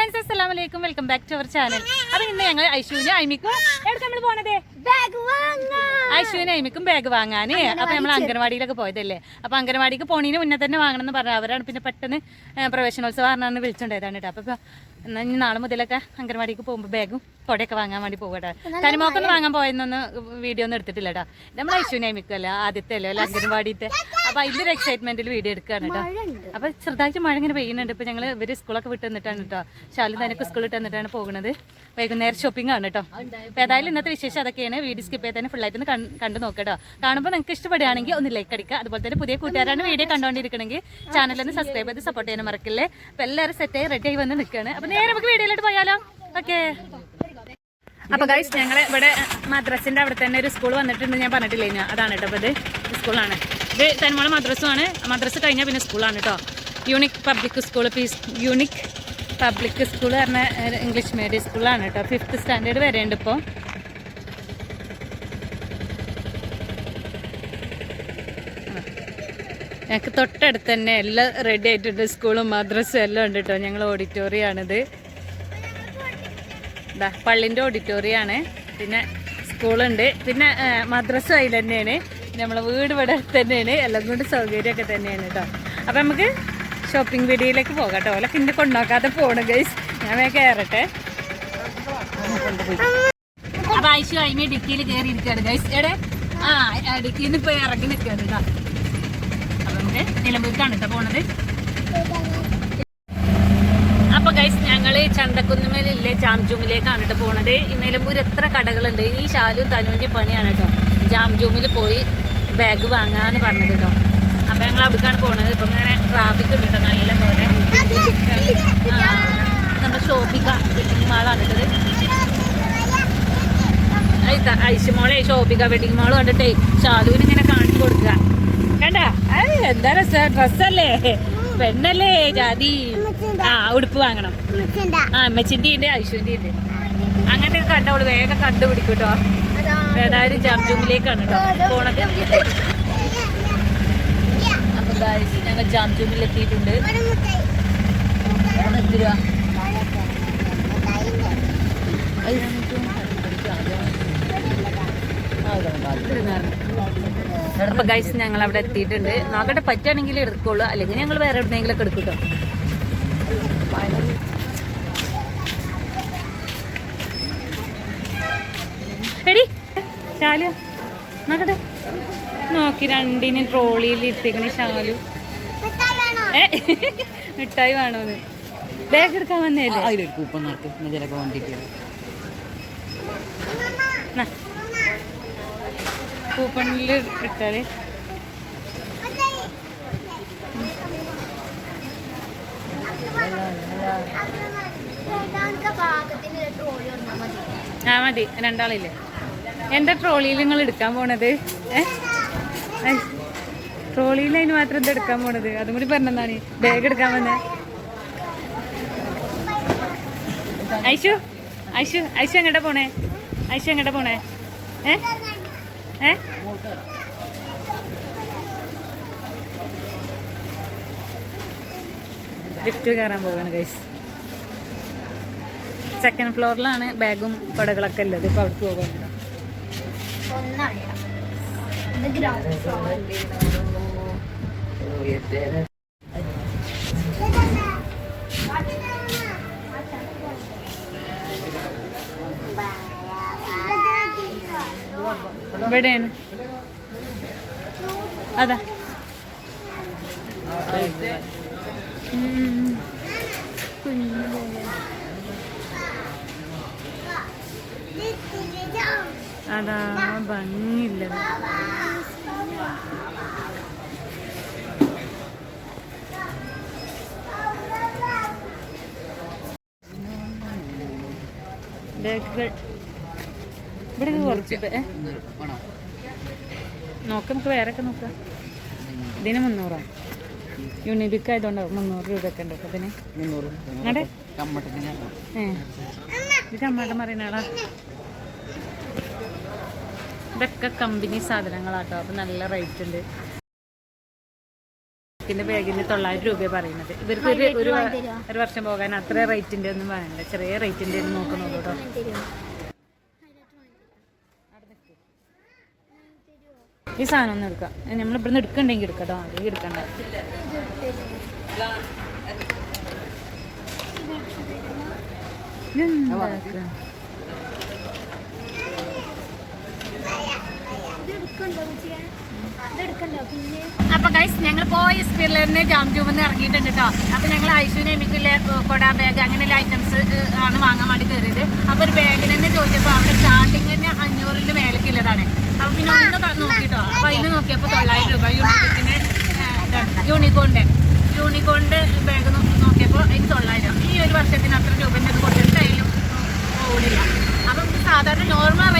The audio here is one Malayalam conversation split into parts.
ഫ്രണ്ട്സ് അസ്സലാമലൈക്കും welcome back to our channel അപ്പൊ ഇന്ന് ഞങ്ങൾ ഐശുവിനും ഐമിക്കും എവിടെ നമ്മൾ പോണത്? ഐശുവിനും ഐമിക്കും ബാഗ് വാങ്ങാന്. അപ്പൊ നമ്മൾ അംഗനവാടിയിലൊക്കെ പോയതല്ലേ? അപ്പൊ അംഗനവാടിക്ക് പോണീന് മുന്നേ തന്നെ വാങ്ങണം എന്ന് പറഞ്ഞു അവരാണ് പിന്നെ പെട്ടെന്ന് പ്രവേശനോത്സവം പറഞ്ഞാണ് വിളിച്ചിട്ടുണ്ടായതാണ് കേട്ടോ. അപ്പൊ എന്നാ ഇനി നാളെ മുതലൊക്കെ അംഗനവാടിക്ക് പോകുമ്പോൾ ബാഗും കൊടയൊക്കെ വാങ്ങാൻ വേണ്ടി പോകട്ടെ തനിമോക്കൊന്ന് വാങ്ങാൻ പോയെന്നൊന്ന് വീഡിയോ ഒന്നും എടുത്തിട്ടില്ല കേട്ടോ. നമ്മൾ ഐശുവിനെ ഐമിക്കല്ല ആദ്യത്തെ അല്ലേ അല്ല അംഗനവാടിത്തെ അപ്പൊ അതിന്റെ ഒരു എക്സൈറ്റ്മെന്റിൽ വീഡിയോ എടുക്കുകയാണ് കേട്ടോ. അപ്പൊ ചെറുതായിട്ട് മഴ ഇങ്ങനെ പെയ്യുന്നുണ്ട്. ഇപ്പൊ ഞങ്ങൾ ഇവർ സ്കൂളൊക്കെ വിട്ട് നിന്നിട്ടാണ് കേട്ടോ. ശാലും തനിക്ക് സ്കൂളിൽ വിട്ട് വന്നിട്ടാണ് പോകുന്നത്. വൈകുന്നേരം ഷോപ്പിംഗ് ആണ് കേട്ടോ ഏതായാലും ഇന്നത്തെ വിശേഷം അതൊക്കെയാണ്. വീഡിയോ സ്കിപ്പ് ചെയ്ത് തന്നെ ഫുള്ളായിട്ട് ഒന്ന് കണ്ടു നോക്കുക കേട്ടോ കാണുമ്പോൾ നിങ്ങൾക്ക് ഇഷ്ടപ്പെടുകയാണെങ്കിൽ ഒന്ന് ലൈക്ക് അടിക്കുക. അതുപോലെ തന്നെ പുതിയ കൂട്ടുകാരാണ് വീഡിയോ കണ്ടുകൊണ്ടിരിക്കണമെങ്കിൽ ചാനലൊന്ന് സബ്സ്ക്രൈബ് ചെയ്ത് സപ്പോർട്ട് ചെയ്യാൻ മറക്കില്ലേ? അപ്പൊ എല്ലാവരും സെറ്റായി റെഡി ആയി വന്ന് നിൽക്കുകയാണ് അപ്പൊ നേരെ നമുക്ക് വീഡിയോയിലോട്ട് പോയാലോ? ഓക്കെ അപ്പൊ ഗൈസ് ഞങ്ങൾ ഇവിടെ മദ്രസിന്റെ അവിടെ തന്നെ ഒരു സ്കൂൾ വന്നിട്ടുണ്ട് ഞാൻ പറഞ്ഞിട്ടില്ല ഞാൻ അതാണ് കേട്ടോ ഇത് സ്കൂളാണ് ഇത് തന്മോള മദ്രസുമാണ് മദ്രസ് കഴിഞ്ഞാൽ പിന്നെ സ്കൂളാണ് കേട്ടോ unique public school unique public school പറഞ്ഞ ഇംഗ്ലീഷ് മീഡിയം സ്കൂളാണ് കേട്ടോ. ഫിഫ്ത്ത് സ്റ്റാൻഡേർഡ് വരെ ഉണ്ട് ഇപ്പോൾ ഞങ്ങൾക്ക് തൊട്ടടുത്ത് തന്നെ എല്ലാം റെഡി ആയിട്ടുണ്ട്. സ്കൂളും മദ്രസും എല്ലാം ഉണ്ട് കേട്ടോ. ഞങ്ങൾ ഓഡിറ്റോറിയാണിത് ദാ പള്ളിന്റെ ഓഡിറ്റോറിയാണ് പിന്നെ സ്കൂളുണ്ട് പിന്നെ മദ്രസ അതിൽ തന്നെയാണ്. നമ്മളെ വീട് ഇവിടെ തന്നെയാണ്. എല്ലാം കൊണ്ട് സൗകര്യമൊക്കെ തന്നെയാണ് കേട്ടോ. അപ്പം നമുക്ക് ഷോപ്പിംഗ് വീഡിയോയിലേക്ക് പോകാം ഓലൊക്കെ ഇന്ന് കൊണ്ടുനോക്കാതെ പോണ് ഗൈസ് ഞാൻ വേ കയറട്ടെ അപ്പൊ അതിന് ഡിക്കിയിൽ കയറി ഇരിക്കുകയാണ് ഗൈസ് എടെ ആ ഡിക്കിയിൽ നിന്ന് ഇപ്പൊ ഇറങ്ങി നിൽക്കുകയാണ് കേട്ടോ അപ്പൊ നമുക്ക് നിലമ്പൂർക്കാണ് കേട്ടോ പോണത്. അപ്പൊ ഗൈസ് ഞങ്ങൾ ചന്തക്കുന്നുമേലില്ലേ ജാംജൂമിലേക്കാണ് കേട്ടോ പോണത്. ഈ നിലമ്പൂർ എത്ര കടകളുണ്ട്? ഈ ശാലും തനുവിന്റെ പണിയാണ് കേട്ടോ ജാംജൂമിൽ പോയി ബാഗ് വാങ്ങാന്ന് പറഞ്ഞത് കേട്ടോ അപ്പൊ ഞങ്ങൾ അവിടേക്കാണ് പോണത്. ഇപ്പൊ ഇങ്ങനെ ട്രാഫിക് ഉണ്ട് നല്ല പോലെ. നമ്മുടെ ഷോപ്പിക്ക വെഡിങ് മാളാണ് കേട്ടത്. ഐശുമോളെ ഷോപ്പിക്ക വെഡിങ് മാൾ കണ്ടിട്ടേ ഷാലുവിന് ഇങ്ങനെ കാണിച്ചു കൊടുക്കുക. കണ്ട? എന്താ രസ? ഡ്രസ്സല്ലേ? പെണ്ണല്ലേ ജാതി. ആ ഉടുപ്പ് വാങ്ങണം. ആ അമ്മച്ചിന്റെ ഉണ്ട് ഐശുവിന്റെ ഉണ്ട് അങ്ങനെ കണ്ടവൾ വേഗം കണ്ടുപിടിക്കും കേട്ടോ. ഏതായാലും ജംജൂമിലേക്കാണ് കേട്ടോ. പോണത്. ഞങ്ങൾ ജാംജൂമിൽ എത്തിയിട്ടുണ്ട്? അപ്പൊ ഗൈസ് ഞങ്ങൾ അവിടെ എത്തിയിട്ടുണ്ട്. നോക്കട്ടെ പറ്റുകയാണെങ്കിൽ എടുക്കുള്ളൂ. അല്ലെങ്കിൽ ഞങ്ങൾ വേറെ എവിടെയെങ്കിലും ഒക്കെ എടുക്കും എടി നോക്കട്ടെ. നോക്കി രണ്ടിനും ട്രോളിയിൽ ഇട്ടേക്കണ ശാലു മിഠായി വേണോന്ന്. ബാഗ് എടുക്കാൻ വന്നേ അതിലൊരു കൂപ്പൺ നടക്കും. ഇതിലൊക്കെ വണ്ടിക്ക്. കൂപ്പണിൽ ഇട്ടാൽ. ആ മതി. രണ്ടാളില്ലേ? എന്റെ ട്രോളിയിൽ നിങ്ങൾ എടുക്കാൻ പോണത്. ഏ? ട്രോളിയിൽ അതിന് മാത്രം എന്താ എടുക്കാൻ പോണത്? അതും കൂടി പറഞ്ഞതാണ് ബാഗ് എടുക്കാൻ വന്നേ. ഐശു ഐശു ഐശു എങ്ങോട്ടാ പോണേ? ഐശു എങ്ങോട്ടാ പോണേ? ഏ? ഏ? ലിഫ്റ്റ് കയറാൻ പോവാണ് ഗൈസ് സെക്കൻഡ് ഫ്ലോറിലാണ് ബാഗും പടകളൊക്കെ ഉള്ളത്. ഇപ്പൊ അവിടേക്ക് പോകാൻ ഇവിടെയാണ് ഗ്രൗണ്ട് ഉം. കുഞ്ഞു അതാ. അതാ ഭംഗിയില്ല. ബാഗുകൾ. ഇവിടെ കുറച്ച് നോക്കാം നമുക്ക് വേറെ ഒക്കെ നോക്കാം. ഇതിന് മുന്നൂറാ? യൂണിബിക്ക് ആയതുകൊണ്ട് മുന്നൂറ് രൂപയൊക്കെ ഉണ്ട്. മുന്നൂറ്. അങ്ങടെ കമ്മട്ടത്തിന് ഏ. ഇത് അമ്മയുടെ പറയുന്നതാടാ ഇതൊക്കെ കമ്പനി സാധനങ്ങളാട്ടോ. അപ്പം നല്ല റേറ്റ് ഉണ്ട്. ഐമിക്കിന്റെ ബാഗിന് തൊള്ളായിരം രൂപ പറയുന്നത്. ഇവർക്ക് ഒരു ഒരു ഒരു വർഷം പോകാൻ അത്ര റേറ്റിന്റെ ഒന്നും പറയണ്ട ചെറിയ റേറ്റിന്റെ നോക്കുന്നുള്ളൂ കേട്ടോ. ഈ സാധനം ഒന്നും എടുക്കാം. നമ്മൾ ഇവിടുന്ന് എടുക്കണ്ടെങ്കിൽ എടുക്കട്ടോ അല്ലെങ്കിൽ എടുക്കണ്ട. ഇതെന്താ? ഇത്? അപ്പൊ ഗൈസ് ഞങ്ങൾ പോയ സ്പില്ലറിന് ജാം ജൂമെന്ന് ഇറങ്ങിയിട്ടുണ്ട് കേട്ടോ അപ്പൊ ഞങ്ങൾ ഐശുവിനെ എനിക്കില്ല കൊട ബാഗ് അങ്ങനെയുള്ള ഐറ്റംസ് ആണ് വാങ്ങാൻ വേണ്ടി കയറിയത്. അപ്പൊ ഒരു ബാഗിന് തന്നെ ചോദിച്ചപ്പോ അവിടെ സ്റ്റാർട്ടിങ് തന്നെ അഞ്ഞൂറിന്റെ മേലേക്കുള്ളതാണ് അപ്പൊ പിന്നെ ഒന്ന് നോക്കിട്ടോ. അപ്പൊ അതിന് നോക്കിയപ്പോ തൊള്ളായിരം രൂപ യൂണിക്കോണിന്റെ യൂണിക്കോണിന്റെ യൂണിക്കോണിന്റെ ബാഗ് നോക്കിയപ്പോ അതിന് തൊള്ളായിരം ഈ ഒരു വർഷത്തിന് അത്ര രൂപന്റെ ഇത് അതിലും അപ്പം സാധാരണ നോർമൽ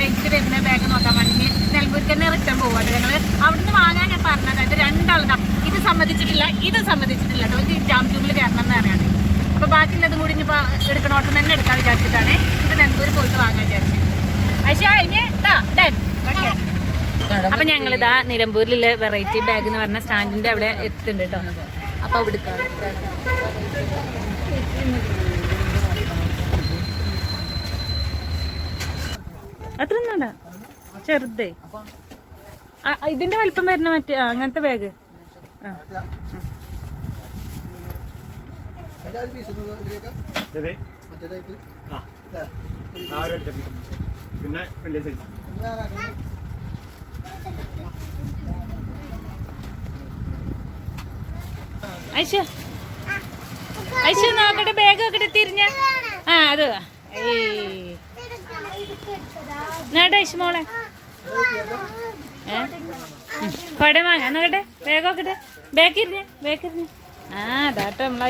റേഞ്ചിൽ വരുന്ന ബാഗ് നോക്കാൻ വേണ്ടി നെൽപൂരിൽ തന്നെ റിട്ടേൺ പോവാണ്ട് ഞങ്ങൾ അവിടുന്ന് വാങ്ങാൻ ഞാൻ പറഞ്ഞത് ഇത് രണ്ടാളുടെ ഇത് സമ്മതിച്ചിട്ടില്ല ഇത് സമ്മതിച്ചിട്ടില്ല ഇത് ജാം ട്യൂബിൽ കയറണം എന്ന് അറിയാണ്ട് അപ്പൊ ബാക്കിയുള്ളതും കൂടി ഇനിയിപ്പോൾ എടുക്കണ ഓട്ടം തന്നെ എടുക്കാൻ വിചാരിച്ചിട്ടാണ് ഇത് നിലമ്പൂർ പോയിട്ട് വാങ്ങാൻ വിചാരിച്ചത്. ഇനി ഇതാ ഡൻ ഓക്കെ അപ്പൊ ഞങ്ങളിതാ നിലമ്പൂരിലുള്ള വെറൈറ്റി ബാഗ് എന്ന് പറഞ്ഞ സ്റ്റാൻഡിന്റെ അവിടെ എത്തുന്നുണ്ട് കേട്ടോ. അപ്പൊ അവിടെ അത്ര വേണ്ട ചെറുതേ ഇതിന്റെ വലിപ്പം വരുന്ന മറ്റേ അങ്ങനത്തെ ബാഗ് പിന്നെ വലിയ സൈസ് നോക്കട്ടെ ബാഗ് നോക്കട്ടെ തിരിഞ്ഞ. ആ അത്. ഏയ്. നേട്ടെ ഐഷ മോളെ. ഏ? പട വാങ്ങ. നോക്കട്ടെ ബാഗ് നോക്കട്ടെ ബാഗ് ഇരിഞ്ഞ ആ അതാട്ടോ നമ്മളെ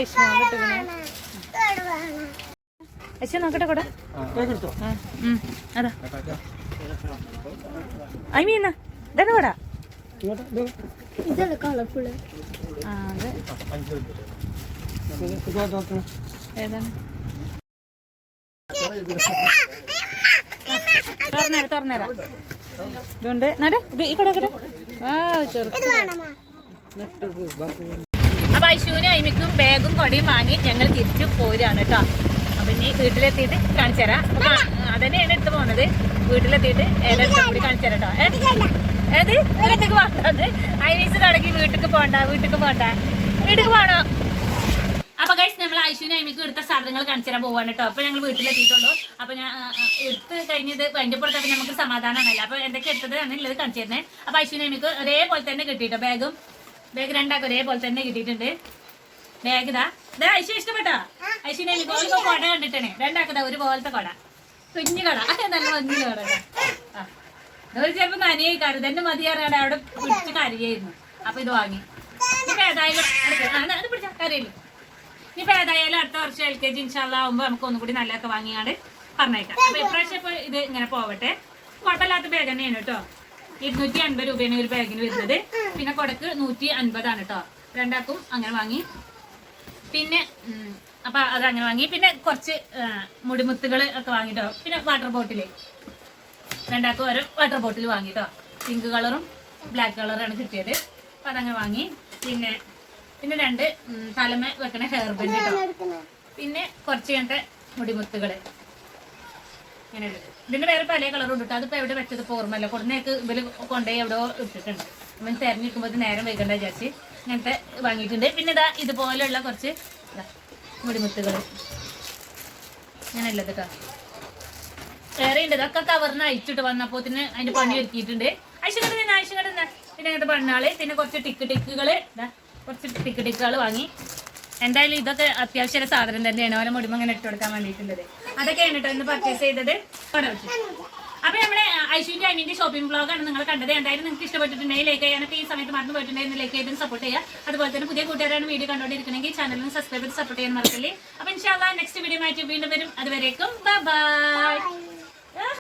ഐഷ നോക്കട്ടെ കൂടെ. അതാ. ഐ മീന ഇതാണ് കൂടാ ഇതല്ല ആ അത്. ഏതാണ്? തുറന്നേരാ തുറന്നേരാ. ഇതുണ്ട്. നട ഇത് ഈ കൂടെ കൂടെ. ആ ചെറുത്ത് അപ്പൊ ഐശുവിനും അയിമിക്കും ബാഗും കൊടിയും വാങ്ങി ഞങ്ങൾ തിരിച്ചു പോരാണ് കേട്ടോ. അപ്പൊ ഇനി വീട്ടിലെത്തിയിട്ട് കാണിച്ചു തരാം. അതന്നെയാണ് എടുത്ത് പോണത്. വീട്ടിലെത്തിയിട്ട് ഏതെടുത്തും കൂടി കാണിച്ചു തരാം കേട്ടോ. ഏത്? വീട്ടിലേക്ക് പോകണ്ടത് ഐനീസ് തുടങ്ങി വീട്ടിക്ക് പോണ്ട വീട്ടിക്ക് പോണ്ട. വീട്ടിക്ക് പോണോ? അപ്പൊ ഗൈസ് നമ്മൾ ഐശ്വര്യ അമ്മയ്ക്ക് എടുത്ത സാധനങ്ങൾ കാണിച്ചു തരാൻ പോവാണ് കേട്ടോ അപ്പൊ ഞങ്ങൾ വീട്ടിലെത്തിയിട്ടുള്ളൂ. അപ്പൊ ഞാൻ എടുത്ത് കഴിഞ്ഞത് അതിന്റെ പുറത്തൊക്കെ നമുക്ക് സമാധാനമാണല്ലോ അപ്പൊ എന്തൊക്കെ എടുത്തത് എന്നുള്ളത് കാണിച്ചു തരുന്നത് അപ്പൊ ഐശ്വര്യ അമ്മയ്ക്ക് ഒരേപോലെ തന്നെ കിട്ടിയിട്ടോ ബാഗും. ബാഗ് രണ്ടാക്കും ഒരേപോലെ തന്നെ കിട്ടിയിട്ടുണ്ട്. ബാഗ് ഇതാ. ഇതാ ഐശു ഇഷ്ടപ്പെട്ടോ? ഐശുവിനെ ഒരു കൊട കണ്ടിട്ടാണ്. രണ്ടാക്കതാ ഒരു പോലത്തെ കൊട. കുഞ്ഞു കട. നല്ല ഭംഗിയുള്ള കട ഒരു ചിലപ്പോ നനയായി കരു തന്നെ മതി അറിയാതെ അവിടെ പിടിച്ച് കരയായിരുന്നു അപ്പൊ ഇത് വാങ്ങി. ഏതായാലും അത് പിടിച്ചാ. കരയില്ല. ഇനിയിപ്പോ ഏതായാലും അടുത്ത വർഷം എൽ കെ ജി ഇൻഷാല്ല ആവുമ്പോ നമുക്ക് ഒന്നുകൂടി നല്ലതൊക്കെ വാങ്ങിയാണ്ട് പറഞ്ഞേക്കാം. അപ്പൊ ഇപ്രാവശ്യം ഇപ്പൊ ഇത് ഇങ്ങനെ പോവട്ടെ. കുഴപ്പമില്ലാത്ത ബാഗ് തന്നെയാണ് കേട്ടോ. ഇരുന്നൂറ്റി അൻപത് രൂപയാണ് ഒരു ബാഗിന് വരുന്നത്. പിന്നെ കൊടക്ക് നൂറ്റി അൻപതാണ് കേട്ടോ. രണ്ടാക്കും അങ്ങനെ വാങ്ങി. പിന്നെ അപ്പൊ അത് അങ്ങനെ വാങ്ങി. പിന്നെ കുറച്ച് മുടിമുത്തുകൾ ഒക്കെ വാങ്ങിട്ടോ പിന്നെ വാട്ടർ ബോട്ടിൽ രണ്ടാക്കും ഓരോ വാട്ടർ ബോട്ടിൽ വാങ്ങിട്ടോ പിങ്ക് കളറും ബ്ലാക്ക് കളറും ആണ് കിട്ടിയത്. അപ്പൊ അതങ്ങനെ വാങ്ങി. പിന്നെ പിന്നെ രണ്ട് തലമ വെക്കണ ഹെയർ ബാൻഡ് പിന്നെ കുറച്ച് കണ്ട മുടിമുത്തുകൾ. ഇങ്ങനെ ഉള്ളത്. ഇതിന്റെ വേറെ പല കളറും ഉണ്ട് അതിപ്പോ എവിടെ വെച്ചത് പോർമല്ല കൊടുന്നേക്ക് ഇവർ കൊണ്ടുപോയി എവിടെ ഇട്ടിട്ടുണ്ട്. അപ്പം തെരഞ്ഞെടുക്കുമ്പോൾ നേരം വൈകണ്ട വിചാരിച്ച് ഇങ്ങനത്തെ വാങ്ങിയിട്ടുണ്ട്. പിന്നെ ഇതാ ഇതുപോലെയുള്ള കുറച്ച് മുടിമുത്തുകൾ അങ്ങനെയുള്ളത് കേട്ടോ വേറെ ഉണ്ട്. ഇതൊക്കെ കവറിന് അയച്ചിട്ട് വന്നപ്പോ തന്നെ അതിന്റെ പണി ഒരുക്കിയിട്ടുണ്ട്. അയച്ചുകട തന്നെ പിന്നെ ഇങ്ങനത്തെ പണ്ണാൾ. പിന്നെ കുറച്ച് ടിക്ക് ടിക്കുകൾ. ഇതാ. കുറച്ച് ടിക്കറ്റുകൾ വാങ്ങി. എന്തായാലും ഇതൊക്കെ അത്യാവശ്യ സാധനം തന്നെയാണ്. ഓരോ മുടിമ അങ്ങനെ ഇട്ട് കൊടുക്കാൻ വേണ്ടിയിട്ടുള്ളത്. അതൊക്കെയാണ് ഇന്ന് പർച്ചേസ് ചെയ്തത്. അപ്പൊ നമ്മുടെ ഐശ്വര്യ അനിന്റെ ഷോപ്പിംഗ് ബ്ലോഗാണ് നിങ്ങൾ കണ്ടത്. എന്തായാലും നിങ്ങൾക്ക് ഇഷ്ടപ്പെട്ടിട്ടുണ്ടെങ്കിൽ ലൈക്ക് ചെയ്യാനൊക്കെ ഈ സമയത്ത് മറന്നു പോയിട്ടുണ്ടെങ്കിൽ ലൈക്ക് ചെയ്തും സപ്പോർട്ട് ചെയ്യുക. അതുപോലെ തന്നെ പുതിയ കൂട്ടുകാരാണ് വീഡിയോ കണ്ടുകൊണ്ടിരിക്കണമെങ്കിൽ ചാനലിന് സബ്സ്ക്രൈബ് ചെയ്ത് സപ്പോർട്ട് ചെയ്യാൻ മറക്കല്ലേ. അപ്പൊ ഇൻഷാല്ല നെക്സ്റ്റ് വീഡിയോ ആയിട്ട് വീണ്ടും വരും. അതുവരേക്കും ബൈ